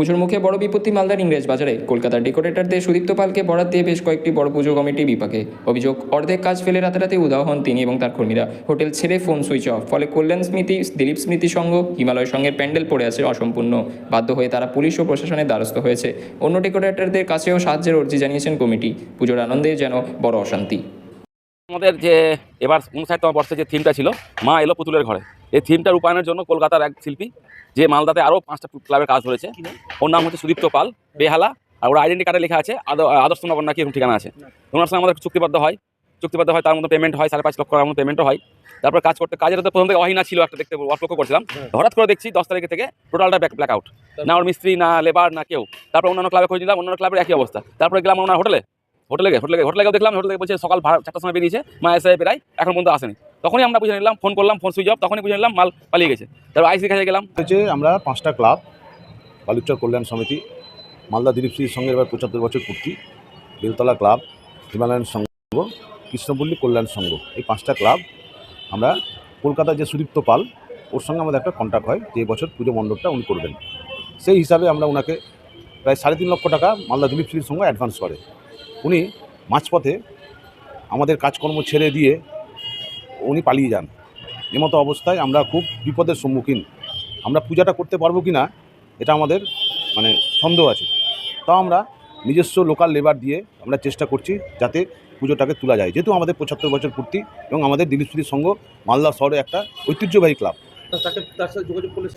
পুজোর মুখে বড় বিপত্তি মালদার ইংরেজ বাজারে। কলকাতার ডেকোরেটরদের সুদীপ্ত পালকে বরাদ দিয়ে বেশ কয়েকটি বড় পুজো কমিটি বিপাকে। অভিযোগ, অর্ধেক কাজ ফেলে রাতারাতি উদাহ হন তিনি এবং তার কর্মীরা। হোটেল ছেড়ে ফোন সুইচ অফ, ফলে কল্যাণ স্মৃতি, দিলীপ স্মৃতি সংঘ হিমালয় সঙ্গের প্যান্ডেল পড়ে আছে অসম্পূর্ণ। বাধ্য হয়ে তারা পুলিশ ও প্রশাসনের দ্বারস্থ হয়েছে। অন্য ডেকোরেটরদের কাছেও সাহায্যের অর্জি জানিয়েছেন কমিটি। পুজোর আনন্দে যেন বড় অশান্তি। আমাদের যে এবার উনষাটতম বর্ষে যে থিমটা ছিল, মা এলো পুতুলের ঘরে। এই থিমটা রূপায়ণের জন্য কলকাতার এক শিল্পী যে মালদাতে আরও পাঁচটা ক্লাবের কাজ ধরেছে ওর নাম হচ্ছে সুদীপ্ত পাল বেহালা আর ওর আইডেন্টি কার্ডে লেখা আছে আদ- আদর্শ নগর নাকি এরকম ঠিকানা আছে। ওনার সঙ্গে আমাদের চুক্তিবদ্ধ হয়। চুক্তিবদ্ধ হয় তার মধ্যে পেমেন্ট হয় সাড়ে পাঁচ লক্ষ টাকার মতো পেমেন্টও হয়। তারপর কাজ করতে কাজের তো প্রথম থেকে অহিনা ছিল একটা দেখতে ওয়ার্ক লক্ষ্য করছিলাম। হঠাৎ করে দেখছি দশ তারিখ থেকে টোটালটা ব্যাক ব্ল্যাক আউট না ওর মিস্ত্রি না লেবার না কেউ। তারপর অন্যান্য ক্লাবে খোঁজ নিলাম অন্যান্য ক্লাবের একই অবস্থা। তারপরে গেলাম ওনার হোটেলে হোটেলে হোটেলে হোটেলে দেখলাম হোটেলে বলছে সকাল ভাড়া চারটার সময় বেরিয়েছে মা এসে প্রায় এখন পর্যন্ত আসেনি। তখনই আমরা বুঝে নিলাম ফোন করলাম ফোন সুইচ অফ তখনই বুঝে নিলাম, মাল পালিয়ে গেছে। তারপর আইসি কাছে গেলাম। হচ্ছে আমরা পাঁচটা ক্লাব বালুচর কল্যাণ সমিতি, মালদা দিলীপ শ্রীর সঙ্গে এবার পঁচাত্তর বছর পূর্তি, বেলতলা ক্লাব হিমালয়ান সংঘ, কৃষ্ণপল্লী কল্যাণ সংঘ, এই পাঁচটা ক্লাব আমরা কলকাতার যে সুদীপ্ত পাল, ওর সঙ্গে আমাদের একটা কন্ট্যাক্ট হয়, যে বছর পুজো মণ্ডপটা উনি করবেন। সেই হিসাবে আমরা ওনাকে প্রায় সাড়ে তিন লক্ষ টাকা মালদা দিলীপ শ্রীর সঙ্গে অ্যাডভান্স করে। উনি মাঝপথে আমাদের কাজকর্ম ছেড়ে দিয়ে উনি পালিয়ে যান। এমতো অবস্থায় আমরা খুব বিপদের সম্মুখীন। আমরা পূজাটা করতে পারব কি না, এটা আমাদের মানে সন্দেহ আছে। তাও আমরা নিজস্ব লোকাল লেবার দিয়ে আমরা চেষ্টা করছি যাতে পুজোটাকে তোলা যায়। যেহেতু আমাদের পঁচাত্তর বছর পূর্তি এবং আমাদের দিলীপ সংঘ মালদা শহরে একটা ঐতিহ্যবাহী ক্লাব তাকে তার সাথে যোগাযোগ করলে